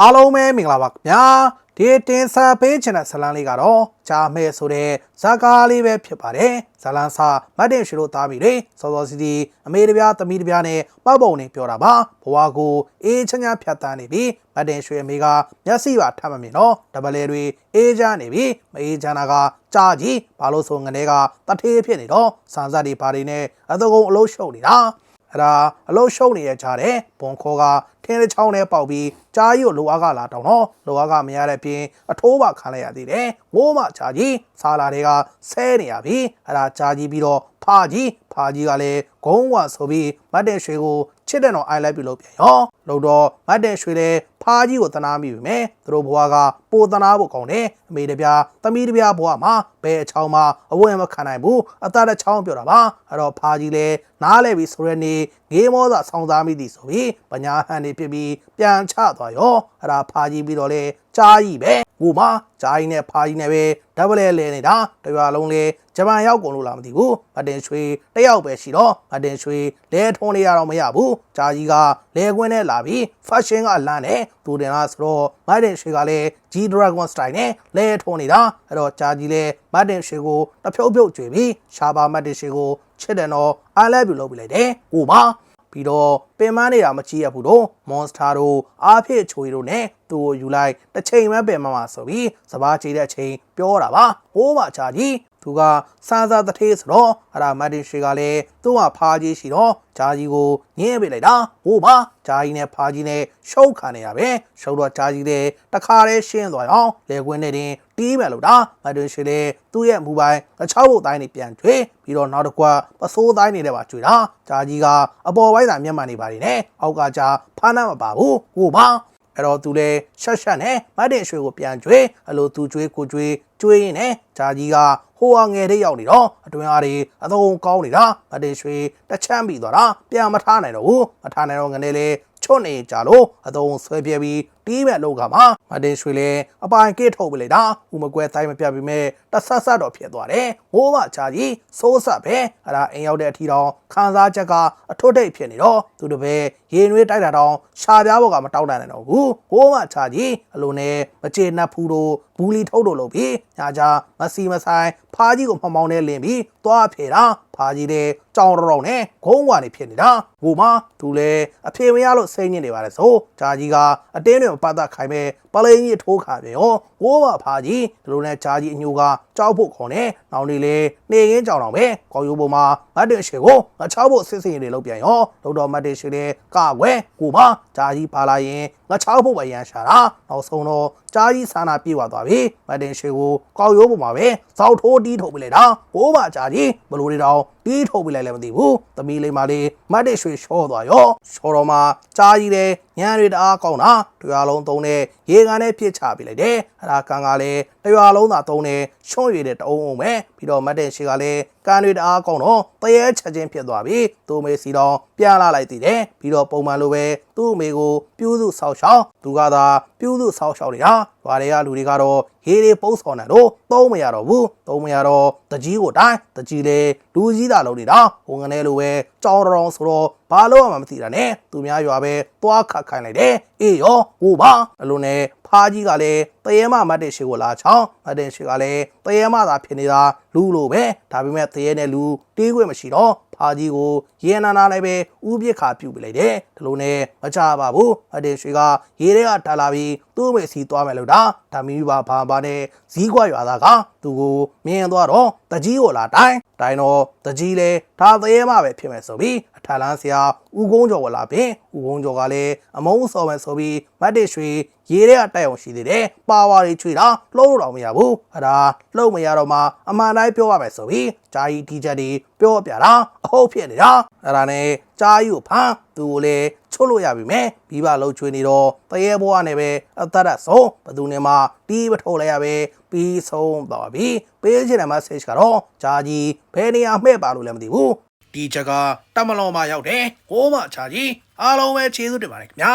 အားလုံးပဲမင်္ဂလာပါခင်ဗျာဒီတင်ဆက်ပေးချင်တဲ့ဇလန်းလေးကတော့ဂျာမဲဆိုတဲ့ဇာကားလေးပဲဖြစ်ပါတယ်ဇလန်းစာမတ်တင်ရွှေတို့သားမိတွေစောစောစီစီအမေတပြားသမီးတပြားနဲ့ပတ်ပုံနေပြောတာပါဘဝကိုအေးချမ်းချမ်းဖြတ်တန်းနေပြီမတ်တင်ရွှေအမေကမျက်စိပါထပ်မမြင်တော့ဒဗလဲတွေအေးချမ်းနေပြီမအေးချမ်းတာကကြာကြီးဘာလို့ဆိုငနေကတထေးဖြစ်နေတော့စံစားတွေဘာတွေနဲ့အတကုံအလုံးရှုပ်နေတာ အဲ့ဒါအလုံးရှုံနေရကြတယ်ဘွန်ခေါ်ကထင်းတစ်ချောင်းနဲ့ပေါက်ပြီးကြားကြီးကိုလိုအားကလာတောင်းတော့လိုအားကမရတဲ့ပြင်အထိုးပါခံလိုက်ရသေးတယ်ငိုးမှကြားကြီးစားလာတွေကဆဲနေရပြီအဲ့ဒါကြားကြီးပြီးတော့ ဖာကြီးဖာကြီးကလည်းဂုံးဝဆိုပြီးမတ်တဲ့ရွှေကိုချစ်တဲ့တော့ I like ပြီလို့ပြန်ရောလို့တော့မတ်တဲ့ရွှေလည်းဖာကြီးကိုတနာမိပြီမယ်သူတို့ဘွားကပိုတနာဖို့ကောင်းတယ်အမေတပြားသမီးတပြားဘွားမှာဘယ်အချောင်းမှာအဝတ်မခံနိုင်ဘူးအသားတစ်ချောင်းပြောတာပါအဲ့တော့ဖာကြီးလည်းနားလဲပြီးဆိုရဲနေငေးမောသာဆောင်းသားမိသည်ဆိုပြီးပညာဟန်နေဖြစ်ပြီးပြန်ချသွားရောအဲ့ဒါဖာကြီးပြီးတော့လေ ကြားကြီးပဲဟိုမှာကြားကြီးနဲ့ဖာကြီးနဲ့ပဲဒဗလဲလဲနေတာတရွာလုံးလေဂျပန်ရောက်ကုန်လို့လားမသိဘူးမတင်ရွှေတယောက်ပဲရှိတော့မတင်ရွှေလဲထုံးနေရတော့မရဘူးကြားကြီးကလဲကွင်းနဲ့လာပြီး fashion ကလမ်းနဲ့သူတင်လားဆိုတော့မတင်ရွှေကလည်း G Dragon Style နဲ့လဲထုံးနေတာအဲ့တော့ကြားကြီးလဲမတင်ရွှေကိုတဖြုတ်ဖြုတ်ကြွေပြီးရှာပါမတင်ရွှေကိုချစ်တယ်တော့ I love you လုပ်ပြလိုက်တယ်ဟိုပါ ပြီးတော့ပင်မနေတာမကြည့်ရဘူးတော့ monster တို့အားဖြည့်ချွေတို့နဲ့သူ့ကိုယူလိုက်တစ်ချိန်မှပင်မမှာဆိုပြီးစပားချေတဲ့အချိန်ပြောတာပါဟိုးမှချာကြီး သူကစန်းစားတထေးဆိုတော့အဲ့ဒါမတ်တင်ရှေကလည်းသူ့မှာဖားကြီးရှိတော့ဂျာကြီးကိုညင်းပေးလိုက်တာဟိုးပါဂျာကြီးနဲ့ဖားကြီးနဲ့ရှုပ်ခံနေတာပဲရှုပ်တော့ဂျာကြီးလည်းတခါတည်းရှင်းသွားအောင်လေကွင်းနဲ့တင်တီးမယ်လို့တာမတ်တင်ရှေလည်းသူ့ရဲ့မူပိုင်အချောက်ဘုတ်တိုင်းနေပြန်ကျွေးပြီးတော့နောက်တစ်ခွပစိုးတိုင်းနေတဲ့ပါကျွေးတာဂျာကြီးကအပေါ်ပိုင်းသာမျက်မှန်နေပါနေနဲ့အောက်ကဂျာဖားနာမပါဘူးဟိုးပါ အဲ့တော့သူလည်းရှက်ရှက်နဲ့မတ်တင်ရွှေကိုပြန်ကျွေးအလိုသူကျွေးကိုကျွေးကျွေးရင်နဲ့ဂျာကြီးကဟိုဟာငယ်တဲ့ရောက်နေတော့အတွင်အားတွေအသုံးကောင်းနေတာမတ်တင်ရွှေတစ်ချမ်းပြီးသွားတာပြန်မထားနိုင်တော့ဘူးမထားနိုင်တော့ငနေလေချွတ်နေကြလို့အသုံးဆွဲပြပြီးတီးမဲ့လောကမှာမတ်တင်ရွှေလည်းအပိုင်ကစ်ထုတ်ပလိုက်တာဥမကွဲတိုင်းမပြပြီးမဲ့တဆတ်ဆတ်တော့ဖြစ်သွားတယ်ဟိုးမဂျာကြီးစိုးဆက်ပဲအဲ့ဒါအိမ်ရောက်တဲ့အထီတောင်ခန်းစားချက်ကအထွတ်ထိပ်ဖြစ်နေတော့သူတို့ပဲရေနွေးတိုက်တာတောင်ရှာပြားဘောကမတောက်နိုင်တော့ဘူးဟိုးမဂျာကြီးအလိုနဲ့မကျေနပ်ဖူးတို့ဘူးလီထုတ်တို့လို့ပြီးညာကြမစီမဆိုင်ဖားကြီးကိုမှောင်မောင်းနဲ့လင်ပြီးသွားဖေတာဖားကြီးတဲ့ကြောင်တော်နဲ့ဂုံးဝါနေဖြစ်နေတာဟိုမှာသူလဲအဖေမရလို့စိတ်ညစ်နေပါတယ်ဆိုဂျာကြီးကအတင်းတွေမပတ်သက်ခိုင်မဲ့ပလိန်ကြီးထိုးခါပြေရောဟိုးမဖားကြီးဒီလိုနဲ့ဂျာကြီးအညိုကကြောက်ဖို့ခေါ်နေနောက်နေလေနေရင်းကြောင်တော်ပဲကော်ယူပေါ်မှာမတ်တင်ရှေကိုငါချောက်ဖို့စစ်စင်တွေလောက်ပြန်ရောလောက်တော့မတ်တင်ရှေတဲ့ကကွယ်ကိုမဂျာကြီးပါလာရင်ငါချောက်ဖို့ပဲရန်ရှာတာနောက်ဆုံးတော့ဂျာကြီးဆန္ဒပြေသွားသွားပြီမတ်တင်ရှေကိုကောက်ရိုးပေါ်မှာပဲဇောက်ထိုးတီးထုတ်ပြလိုက်တာဟိုးမဂျာကြီးဘလို့တွေတော့တီးထုတ်ပြလိုက်လည်းမသိဘူးသမီးလေးမလေးမတ်တင်ရွှေရှော့သွားရောရှော့တော့မှကြားကြီးတယ်ညံတွေတအားကောင်းတာတရားလုံးသုံးတဲ့ရေကန်နဲ့ပြစ်ချပြလိုက်တယ်အဲ့ဒါကန်ကလည်းတရားလုံးသာသုံးတဲ့ရှုံးရည်တဲ့တအုံးအောင်ပဲပြီးတော့မတ်တင်ရှိကလည်း ကန်တွေတအားကောင်းတော့တရေချက်ချင်းဖြစ်သွားပြီသူ့မေစီတော့ပြန်လာလိုက်သေးတယ်ပြီးတော့ပုံမှန်လိုပဲသူ့အမေကိုပြူးစုဆောက်ရှောက်သူကသာပြူးစုဆောက်ရှောက်နေတာရွာတွေကလူတွေကတော့ဟေးတွေပုတ်ဆော်နေတော့သုံးမရတော့ဘူးသုံးမရတော့တကြီးကိုတိုင်းတကြီးလေလူကြီးတာလုံးနေတာဟိုငနေလိုပဲကြောင်းတောင်ဆိုတော့ဘာလို့မှမသိတာနဲ့သူများရွာပဲသွားခတ်ခိုင်းလိုက်တယ်အေးရောဟိုပါအလိုနဲ့ ဖားကြီးကလည်းတရေမမတ်တဲ့ရှိကိုလာချောင်းမတ်တဲ့ရှိကလည်းတရေမသာဖြစ်နေတာလူလိုပဲဒါပေမဲ့တရေနဲ့လူတီးခွင့်မရှိတော့ဖားကြီးကိုရေနာနာလည်းပဲဥပြစ်ခါပြုတ်ပြလိုက်တယ်ဒီလိုနဲ့မချပါဘူးမတ်တဲ့ရှိကရေထဲကထားလာပြီးသူ့မေစီသွားမယ်လို့ဒါဒါမီးပါဘာဘာနဲ့ဇီးကွာရွာသားကသူကိုမြင်သွားတော့တကြီးကိုလာတိုင်းတိုင်းတော့တကြီးလဲဒါတရေမပဲဖြစ်မယ်ဆိုပြီးအထလန်းဆရာဦးကုန်းကျော်ကလာပြင်ဦးကုန်းကျော်ကလည်းအမုန်းစော်မယ်ဆိုပြီးမတ်တစ်ရွှေရေထဲကတိုက်အောင်ရှိသေးတယ်ပါဝါတွေချွေတာလှုပ်လို့တော့မရဘူးအဲ့ဒါလှုပ်မရတော့မှအမှန်တိုင်းပြောရမယ်ဆိုပြီးဂျာကြီးတီချက်တွေပြောပြတာအဟုတ်ဖြစ်နေတာအဲ့ဒါနဲ့ဂျာကြီးကိုဖမ်းသူကိုလည်းချွတ်လို့ရပြီမဲ့ပြီးပါလှုပ်ချွေနေတော့တရေဘွားနဲ့ပဲအသက်ရဆုံးဘသူနဲ့မှတီးမထုတ်လိုက်ရပဲပြီးဆုံးသွားပြီပေးချင်တဲ့ message ကတော့ဂျာကြီးဘယ်နေရာမှဲ့ပါလို့လည်းမသိဘူးဒီချက်ကတမလောမှာရောက်တယ်ကိုမချာကြီးအားလုံးပဲကျေးဇူးတင်ပါတယ်ခင်ဗျာ